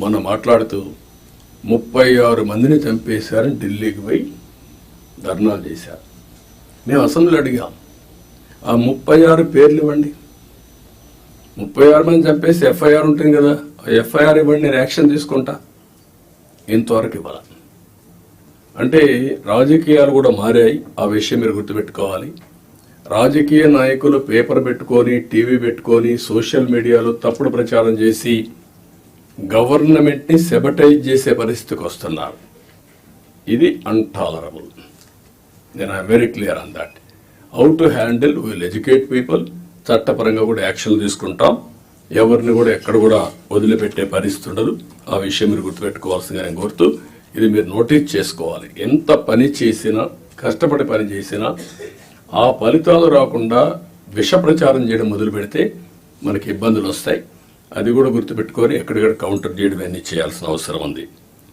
మనం మాట్లాడుతూ ముప్పై ఆరు మందిని చంపేశారని ఢిల్లీకి పోయి ధర్నాలు చేశారు. మేము అసెంబ్లీ అడిగాం ఆ ముప్పై ఆరు పేర్లు ఇవ్వండి. ముప్పై ఆరు మంది చంపేసి ఎఫ్ఐఆర్ ఉంటుంది కదా ఆ ఎఫ్ఐఆర్ ఇవ్వండి నేను యాక్షన్ తీసుకుంటా. ఇంతవరకు ఇవ్వాలి? అంటే రాజకీయాలు కూడా మారాయి ఆ విషయం మీరు గుర్తుపెట్టుకోవాలి. రాజకీయ నాయకులు పేపర్ పెట్టుకొని టీవీ పెట్టుకొని సోషల్ మీడియాలో తప్పుడు ప్రచారం చేసి గవర్నమెంట్ని సెబటైజ్ చేసే పరిస్థితికి వస్తున్నారు. ఇది అన్టాలరబుల్ నేను I very clear on that how to handle will educate people చట్టపరంగా కూడా యాక్షన్ తీసుకుంటాం. ఎవరిని కూడా ఎక్కడ కూడా వదిలిపెట్టే పరిస్థితి ఉండదు. ఆ విషయం మీరు గుర్తుపెట్టుకోవాల్సిందిగా నేను కోరుతూ ఇది మీరు నోటీస్ చేసుకోవాలి. ఎంత పని చేసినా కష్టపడి పని చేసినా ఆ ఫలితాలు రాకుండా విష ప్రచారం చేయడం మొదలు పెడితే మనకి ఇబ్బందులు వస్తాయి. అది కూడా గుర్తుపెట్టుకొని ఎక్కడికక్కడ కౌంటర్ చేయడం అన్నీ చేయాల్సిన అవసరం ఉంది.